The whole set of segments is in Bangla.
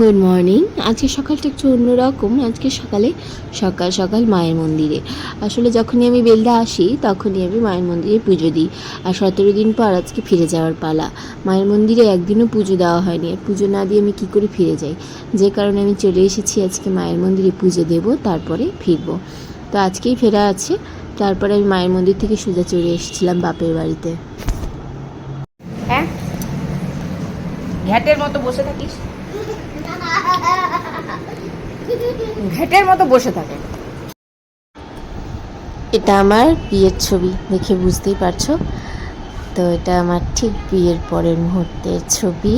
গুড মর্নিং আজকে সকালটা একটু অন্যরকম। আজকে সকালে সকাল সকাল মায়ের মন্দিরে। আসলে যখনই আমি বেলদা আসি, তখনই আমি মায়ের মন্দিরে পুজো দিই। আর সতেরো দিন পর আজকে ফিরে যাওয়ার পালা। মায়ের মন্দিরে একদিনও পুজো দেওয়া হয়নি। আর পুজো না দিয়ে আমি কী করে ফিরে যাই? যে কারণে আমি চলে এসেছি আজকে মায়ের মন্দিরে পুজো দেব, তারপরে ফিরবো। তো আজকেই ফেরা আছে। তারপরে আমি মায়ের মন্দির থেকে সোজা চলে এসেছিলাম বাপের বাড়িতে। হ্যাঁ? ঘ্যাটের মতো বসে থাকিস। ঘ্যাটের মতো বসে থাকে। এটা আমার বিয়ের ছবি দেখে বুঝতেই পারছ? তো এটা আমার ঠিক বিয়ের পরের মুহূর্তের ছবি।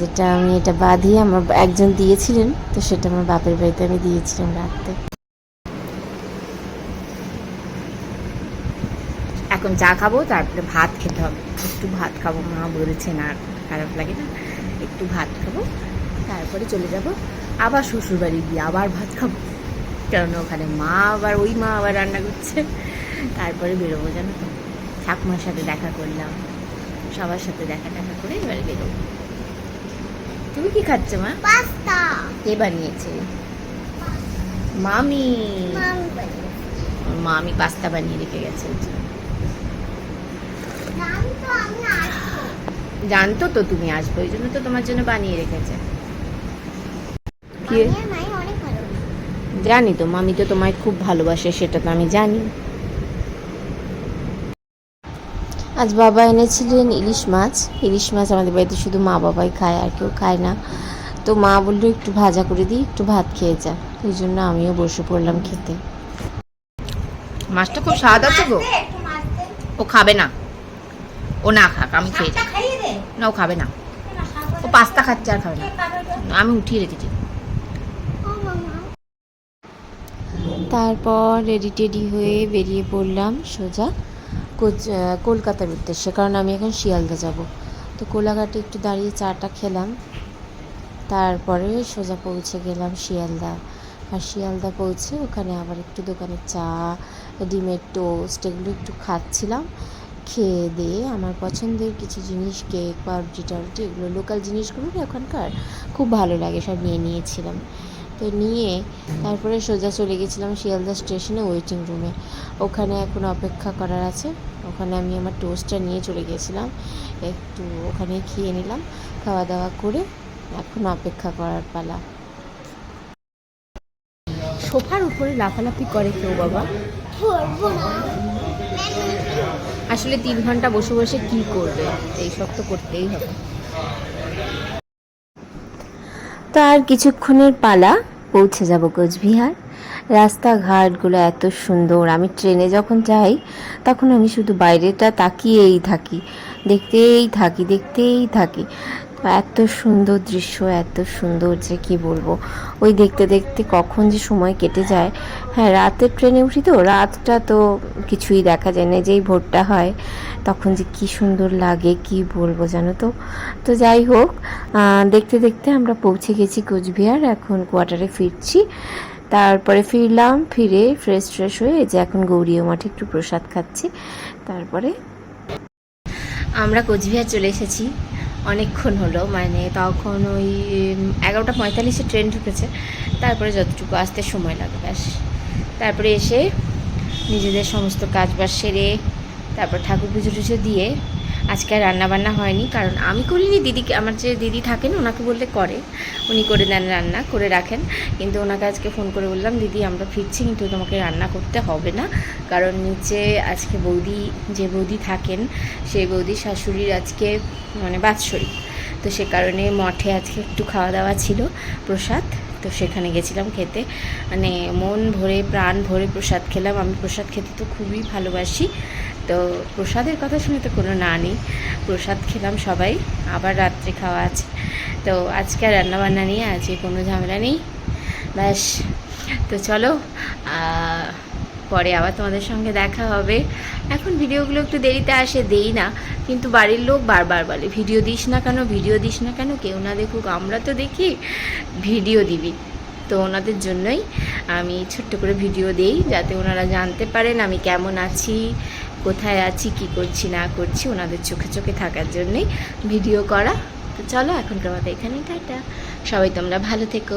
যেটা আমি এটা বাঁধিয়ে আমার একজন দিয়েছিলেন তো সেটা আমার বাপের বাড়িতে আমি দিয়েছিলাম রাখতে এখন চা খাব তারপরে ভাত খেতে হবে। একটু ভাত খাব মা বলেছে না খারাপ লাগে না একটু ভাত খাব তারপরে চলে যাব। আবার শ্বশুর বাড়ি গিয়ে আবার ভাত খাব কারণ ওখানে মা আবার ওই মা আবার রান্না করছে তারপরে বেরোবো জানো তো। ঠাকুমার সাথে দেখা করলাম সবার সাথে দেখা টাকা করে এবারে বেরোবো। তুমি কি খাচ্ছ মা? পাস্তা। কে বানিয়েছে? মামি। মামি পাস্তা বানিয়ে রেখে গেছে জানি তো আমি আসব জানতো তো তুমি আসবে ওই জন্য তো তোমার জন্য বানিয়ে রেখেছে। জানি তো মামি তো তোমায় খুব ভালোবাসে সেটা তো আমি জানি। আজ বাবা এনেছিলেন ইলিশ মাছ। ইলিশ মাছ আমাদের বাড়িতে শুধু মা বাবাই খায় আর কেউ খায় না। তো মা বলল একটু ভাজা করে দিই একটু ভাত খেয়ে যা। ওই জন্য আমিও বসে পড়লাম খেতে। মাছটা খুব স্বাদ আছে গো। ও খাবে না। ও না খাক আমি খেয়ে যাই। না ও খাবে না। ও পাস্তা খাচ্ছে আর খাবে না। আমি উঠিয়ে রেখেছি। ও তারপর রেডি টেডি হয়ে বেরিয়ে পড়লাম সোজা কলকাতার উদ্দেশ্যে কারণ আমি এখন শিয়ালদা যাব। তো কোলাঘাটে একটু দাঁড়িয়ে চাটা খেলাম। তারপরে সোজা পৌঁছে গেলাম শিয়ালদা। আর শিয়ালদা পৌঁছে ওখানে আবার একটু দোকানে চা ডিমের টোস্ট এগুলো একটু খাচ্ছিলাম। খেয়ে দিয়ে আমার পছন্দের কিছু জিনিস কেক পাউরুটি টাউরুটি এগুলো লোকাল জিনিসগুলো ওখানকার খুব ভালো লাগে সব নিয়ে নিয়েছিলাম। তো নিয়ে তারপরে সোজা চলে গেছিলাম শিয়ালদা স্টেশনে ওয়েটিং রুমে ওখানে এখন অপেক্ষা করার আছে। ওখানে আমি আমার টোস্টটা নিয়ে চলে গেছিলাম। একটু ওখানে খেয়ে নিলাম খাওয়া দাওয়া করে এখন অপেক্ষা করার পালা। সোফার উপরে লাফালাফি করে কেউ বাবা? না। আসলে তিন ঘণ্টা বসে বসে কি করবে? এই সব তো করতেই হবে। তো আর কিছুক্ষণের পালা, পৌঁছে যাব কোচবিহার। রাস্তাঘাটগুলো এত সুন্দর, আমি ট্রেনে যখন যাই, তখন আমি শুধু বাইরেটা তাকিয়েই থাকি। দেখতেই থাকি দেখতেই থাকি। এত সুন্দর দৃশ্য, এত সুন্দর যে কি বলব। ওই দেখতে দেখতে কখন যে সময় কেটে যায়। হ্যাঁ রাতের ট্রেনে উঠি তো, রাতটা তো কিছুই দেখা যায় না, যেই ভোরটা হয়, তখন যে কি সুন্দর লাগে, কি বলব জানো তো? তো যাই হোক দেখতে দেখতে আমরা পৌঁছে গেছি কোচবিহার, এখন কোয়ার্টারে ফিরছি। তারপরে ফিরলাম, ফিরে ফ্রেশ ফ্রেশ হয়ে যে এখন গৌরীয় মাঠে একটু প্রসাদ খাচ্ছি। তারপরে আমরা কোচবিহার চলে এসেছি। অনেকক্ষণ হলো মানে তখন ওই এগারোটা পঁয়তাল্লিশে ট্রেন ঢুকেছে। তারপরে যতটুকু আসতে সময় লাগে, ব্যাস। তারপরে এসে নিজেদের সমস্ত কাজ বাজ সেরে, তারপর ঠাকুর পুজো টুজো দিয়ে আজকে আর রান্নাবান্না হয়নি, কারণ আমি করিনি দিদিকে আমার যে দিদি থাকেন, ওনাকে বললে করে। উনি করে দেন রান্না, করে রাখেন। কিন্তু ওনাকে আজকে ফোন করে বললাম, দিদি, আমরা ফিরছি, কিন্তু তোমাকে রান্না করতে হবে না। কারণ নিচে আজকে বৌদি, যে বৌদি থাকেন, সেই বৌদি শাশুড়ির আজকে মানে বাৎসরিক। তো সে কারণে মঠে আজকে একটু খাওয়া দাওয়া ছিল, প্রসাদ। তো সেখানে গেছিলাম খেতে। মানে মন ভরে, প্রাণ ভরে প্রসাদ খেলাম। আমি প্রসাদ খেতে তো খুবই ভালোবাসি। তো প্রসাদের কথা শুনে তো কোনো না নেই। প্রসাদ খেলাম সবাই, আবার রাত্রে খাওয়া আছে। তো আজকে আর রান্নাবান্না নিয়ে আজকে কোনো ঝামেলা নেই। ব্যাস, তো চলো পরে আবার তোমাদের সঙ্গে দেখা হবে। এখন ভিডিওগুলো একটু দেরিতে আসে, দেই না। কিন্তু বাড়ির লোক বারবার বলে, ভিডিও দিস না কেন, ভিডিও দিস না কেন? কেউ না দেখুক, আমরা তো দেখি, ভিডিও দিবি। তো ওনাদের জন্যই আমি ছোট্ট করে ভিডিও দেই, যাতে ওনারা জানতে পারেন আমি কেমন আছি কোথায় আছি, কি করছি, না করছি, ওনাদের চোখে চোখে থাকার জন্যই ভিডিও করা। তো চলো, এখনকার মতো এখানেই টাটা। সবাই তোমরা ভালো থেকো।